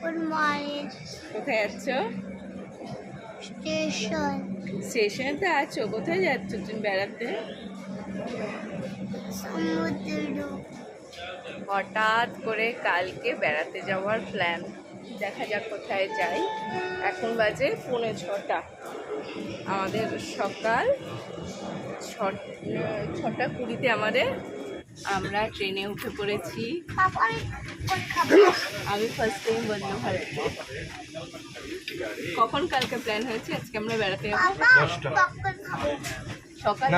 Good morning কোথায় যাচ্ছ? Station. স্টেশনে তো আছো? কোথায় যাচ্ছ তুমি বেড়াতে? সমুদ্র। হঠাৎ করে কালকে বেড়াতে যাওয়ার প্ল্যান দেখা যাক কোথায় যাই। এখন বাজে পৌনে ছটা। আমাদের সকাল ছটা কুড়িতে আমাদের আমরা ট্রেনে উঠে পড়েছি। আমি ফার্স্ট টাইম বন্ধ ভারতে কখন কালকে প্ল্যান হয়েছে? আজকে আমরা বেড়াতে যাব। সকাল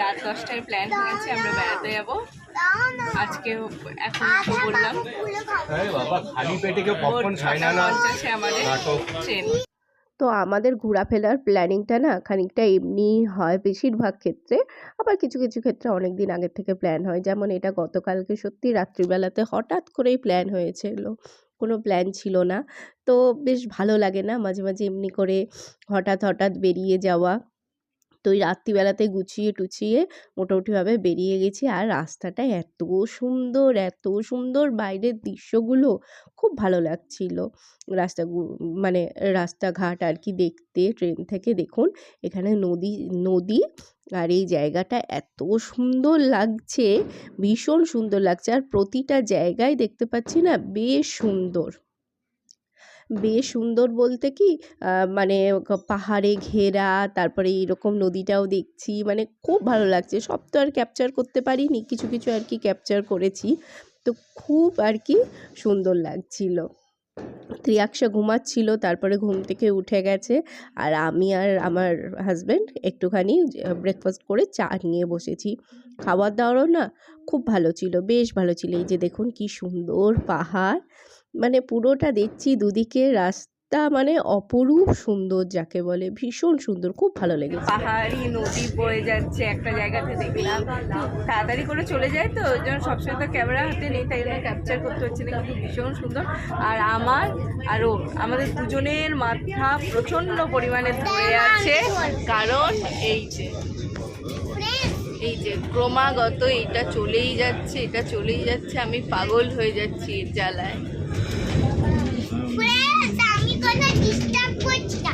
রাত। দশটায় প্ল্যান হয়েছে আমরা বেড়াতে যাব। আজকে এখন বললাম? পঞ্চাশে আমাদের ট্রেন। তো আমাদের ঘোরাফেরার প্ল্যানিংটা না খানিকটা এমনি হয় বেশিরভাগ ক্ষেত্রে। আবার কিছু কিছু ক্ষেত্রে অনেক দিন আগের থেকে প্ল্যান হয়। যেমন এটা গতকালকে সত্যি রাত্রিবেলাতে হঠাৎ করেই প্ল্যান হয়েছিল। কোনো প্ল্যান ছিল না। তো বেশ ভালো লাগে না মাঝে মাঝে এমনি করে হঠাৎ হঠাৎ বেরিয়ে যাওয়া। তো ওই রাত্রিবেলাতে গুছিয়ে টুছিয়ে মোটামুটিভাবে বেরিয়ে গেছি। আর রাস্তাটা এত সুন্দর এত সুন্দর বাইরের দৃশ্যগুলো খুব ভালো লাগছিল। রাস্তা মানে রাস্তাঘাট আর কি দেখতে, ট্রেন থেকে দেখুন, এখানে নদী নদী আর এই জায়গাটা এত সুন্দর লাগছে, ভীষণ সুন্দর লাগছে। আর প্রতিটা জায়গায় দেখতে পাচ্ছি না, বেশ সুন্দর। বেশ সুন্দর বলতে কি? মানে পাহাড়ে ঘেরা, তারপরে এরকম নদীটাও দেখছি মানে খুব ভালো লাগছে। সব তো আর ক্যাপচার করতে পারিনি, কিছু কিছু আর কি ক্যাপচার করেছি। তো খুব আর কি সুন্দর লাগছিল। ত্রিয়াক্সা ঘুমাচ্ছিল, তারপরে ঘুম থেকে উঠে গেছে। আর আমি আর আমার হাজব্যান্ড একটুখানি ব্রেকফাস্ট করে চা নিয়ে বসেছি। খাবার দাওয়ারও না খুব ভালো ছিল, বেশ ভালো ছিল। এই যে দেখুন কি সুন্দর পাহাড়। মানে পুরোটা দেখছি দুদিকে রাস্তা মানে অপরূপ সুন্দর যাকে বলে, ভীষণ সুন্দর, খুব ভালো লেগেছে। পাহাড়ি নদী বয়ে যাচ্ছে একটা জায়গাতে দেখলাম। তাড়াতাড়ি করে চলে যায় তো, ওই জন্য সবসময় তো ক্যামেরা হাতে নেই, তাই জন্য ক্যাপচার করতে হচ্ছে না, কিন্তু ভীষণ সুন্দর। আর আমার, আর ওর আমাদের দুজনের মাথা প্রচণ্ড পরিমাণে ধরে আছে, কারণ এই যে এই যে ক্রমাগত এটা চলেই যাচ্ছে, এটা চলেই যাচ্ছে, আমি পাগল হয়ে যাচ্ছি এর জ্বালায়। করছি না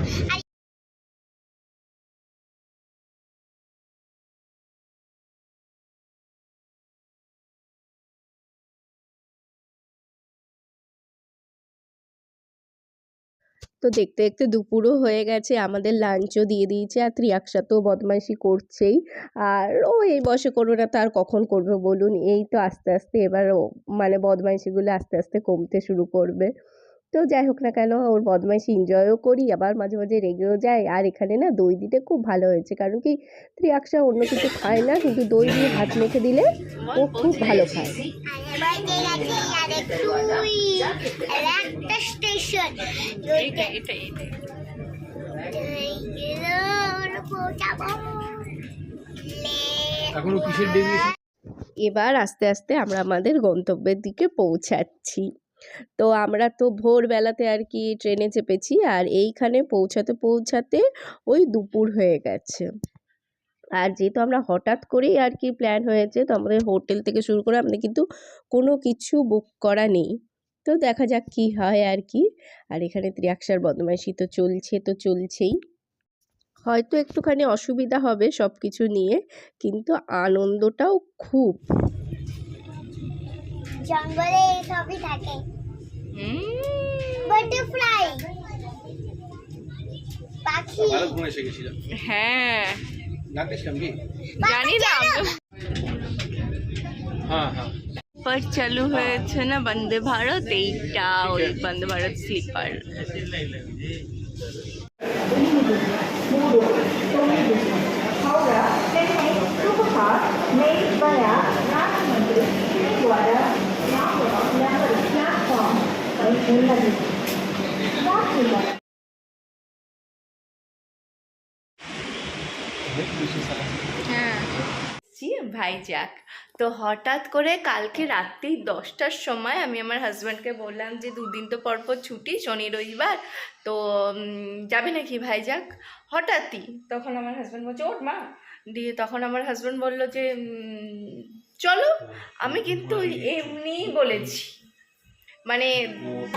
তো দেখতে দেখতে দুপুরও হয়ে গেছে, আমাদের লাঞ্চও দিয়ে দিয়েছে, আর ত্রিয়াক্সা তো বদমাইশি করছেই। আর ও এই বয়সে করবে না তার কখন করবে বলুন? এই তো আস্তে আস্তে এবার মানে বদমাইশিগুলো আস্তে আস্তে কমতে শুরু করবে। তো যাই হোক না কেন ওর বদমাইশি এনজয়ও করি আবার মাঝে মাঝে রেগেও যায় আর এখানে না দই দিতে খুব ভালো হয়েছে কারণ কি ত্রিয়াক্সা অন্য কিছু খায় না কিন্তু দই দিয়ে ভাত মেখে দিলে ও খুব ভালো খায়। এবার আস্তে আস্তে আমরা আমাদের গন্তব্যের দিকে পৌঁছাচ্ছি। তো আমরা তো ভোরবেলাতে আর কি ট্রেনে চেপেছি আর এইখানে পৌঁছাতে পৌঁছাতে ওই দুপুর হয়ে গেছে। আর যেহেতু আমরা হঠাৎ করেই আর কি প্ল্যান হয়েছে, তো আমাদের হোটেল থেকে শুরু করে আমাদের কিন্তু কোনো কিছু বুক করা নেই। তো দেখা যাক কি হয় আর কি। আর এখানে ত্রিয়াক্সার বদমাইশি তো চলছে, তো চলছেই। হয়তো একটুখানি অসুবিধা হবে সব কিছু নিয়ে, কিন্তু আনন্দটাও খুব। জঙ্গলে সবই থাকে। বাটারফ্লাই পাখি ভালো ঘুম এসে গেছিল। হ্যাঁ। জানতেছিলাম কি? জানি না। আমরা হ্যাঁ হ্যাঁ। पर চালু হয়েছে না বন্দে ভারত? এইটা ওই বন্দে ভারত স্লিপার। হ্যাঁ জি ভাইজাক তো হঠাৎ করে কালকে রাত্রি দশটার সময় আমি আমার হাজব্যান্ডকে বললাম যে দুদিন তো পর পর ছুটি শনি রবিবার। তো যাবে নাকি ভাইজাক হঠাৎই তখন আমার হাজব্যান্ড বলছে ওর মা। দিয়ে তখন আমার হাজব্যান্ড বলল যে চলো। আমি কিন্তু এমনিই বলেছি। মানে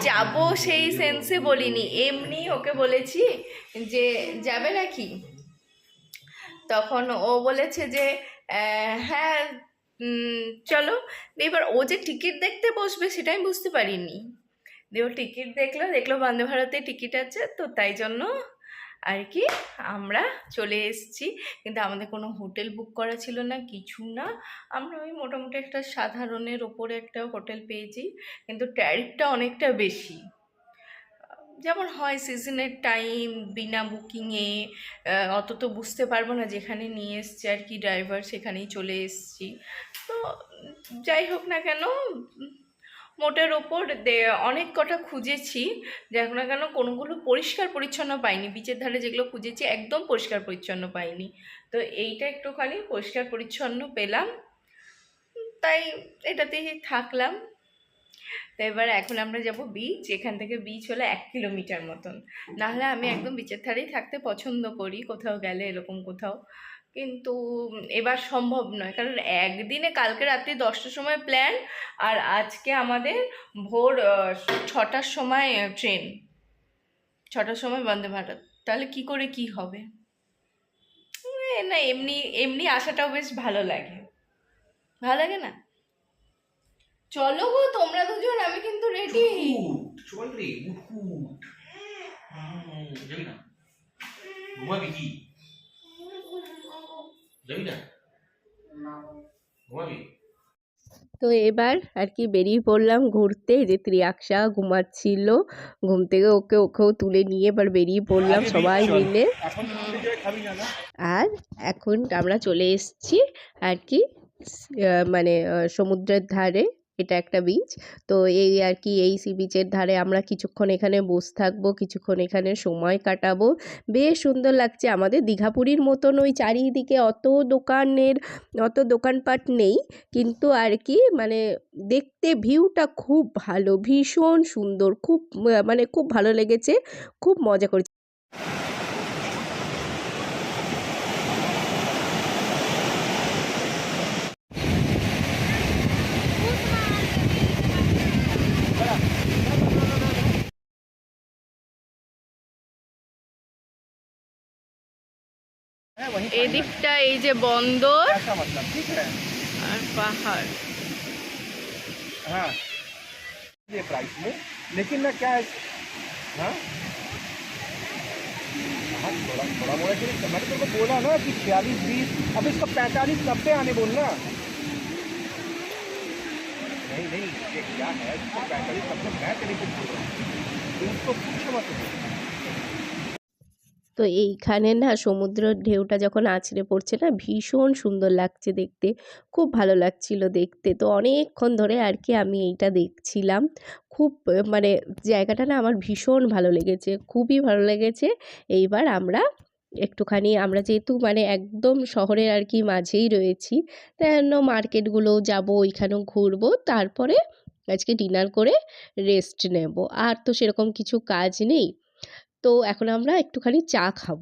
যাব সেই সেন্সে বলিনি। এমনি ওকে বলেছি যে, যাবে নাকি? তখন ও বলেছে যে হ্যাঁ চলো। এবার ও যে টিকিট দেখতে বসবে সেটা আমি বুঝতে পারিনি। দিয়ে ও টিকিট দেখল দেখল বন্দে ভারতে টিকিট আছে, তো তাই জন্য আর কি, আমরা চলে এসেছি। কিন্তু আমাদের কোনো হোটেল বুক করা ছিল না, কিছু না। আমরা ওই মোটামুটি একটা সাধারণের ওপরে একটা হোটেল পেয়েছি, কিন্তু ট্যারিফটা অনেকটা বেশি। যেমন হয় সিজনের টাইম, বিনা বুকিংয়ে অত তো বুঝতে পারব না যেখানে নিয়ে এসছে আর কি ড্রাইভার সেখানেই চলে এসছি। তো যাই হোক না কেন মোটের ওপর অনেক কটা খুঁজেছি। যাক না কেন, কোনোগুলো পরিষ্কার পরিচ্ছন্ন পাইনি। বিচের ধারে যেগুলো খুঁজেছি, একদম পরিষ্কার পরিচ্ছন্ন পাইনি। তো এইটা একটুখানি পরিষ্কার পরিচ্ছন্ন পেলাম। তাই এটাতেই থাকলাম। তো এবার এখন আমরা যাব বিচ এখান থেকে বিচ হলো এক কিলোমিটার মতন। নাহলে আমি একদম বিচের ধারেই থাকতে পছন্দ করি। কোথাও গেলে এরকম কোথাও। কিন্তু এবার সম্ভব নয়। কারণ একদিনে কালকে রাত্রি দশটার সময় প্ল্যান আর আজকে আমাদের ভোর ছটার সময় ট্রেন ছটার সময় বন্দে ভারত। তাহলে কি করে কি হবে? না, এমনি এমনি আসাটাও বেশ ভালো লাগে। ভালো লাগে না? চলো গো, তোমরা দুজন, আমি কিন্তু রেডি চল রে উঠ না। ঘুমাবি কি? যাবি না। ঘুমাবি? তো এবার আর কি বেরিয়ে পড়লাম ঘুরতে যে ত্রিয়াক্সা ঘুমাচ্ছিল ঘুম থেকে ওকে ওকেও তুলে নিয়ে এবার বেরিয়ে পড়লাম সবাই মিলে। আর এখন আমরা চলে এসছি আর কি মানে সমুদ্রের ধারে। এটা একটা বিচ তো এই আর কি এই সি বিচের ধারে আমরা কিছুক্ষণ এখানে বসে থাকব, কিছুক্ষণ এখানে সময় কাটাবো। বেশ সুন্দর লাগছে। আমাদের দীঘাপুরীর মতন ওই চারিদিকে অত দোকানের, অত দোকানপাট নেই। কিন্তু আর কি মানে দেখতে ভিউটা খুব ভালো, ভীষণ সুন্দর, খুব মানে খুব ভালো লেগেছে। খুব মজা করেছি। এদিকটা এই যে বন্দর ऐसा मतलब ठीक है আর পাহাড় हाँ ये प्राइस में लेकिन ना क्या है हाँ हाँ, थोड़ा थोड़ा मोड़ा के लिए- मैंने तेरे को बोला ना कि छियालीस बीस अब इसको पैंतालीस नब्बे आने बोलना नहीं नहीं ये क्या है इसको पैंतालीस नब्बे मैं तेरे को बोल रहा हूँ तो उसको पूछो मत তো এইখানে না সমুদ্রের ঢেউটা যখন আছড়ে পড়ছে না, ভীষণ সুন্দর লাগছে দেখতে। খুব ভালো লাগছিল দেখতে। তো অনেকক্ষণ ধরে আর কি আমি এইটা দেখছিলাম। খুব মানে জায়গাটা না আমার ভীষণ ভালো লেগেছে, খুবই ভালো লেগেছে। এইবার আমরা একটুখানি আমরা যেহেতু মানে একদম শহরের আর কি মাঝেই রয়েছি তাই মার্কেটগুলো যাব, ওইখানেও ঘুরবো, তারপরে আজকে ডিনার করে রেস্ট নেব। আর তো সেরকম কিছু কাজ নেই। তো এখন আমরা একটুখানি চা খাব।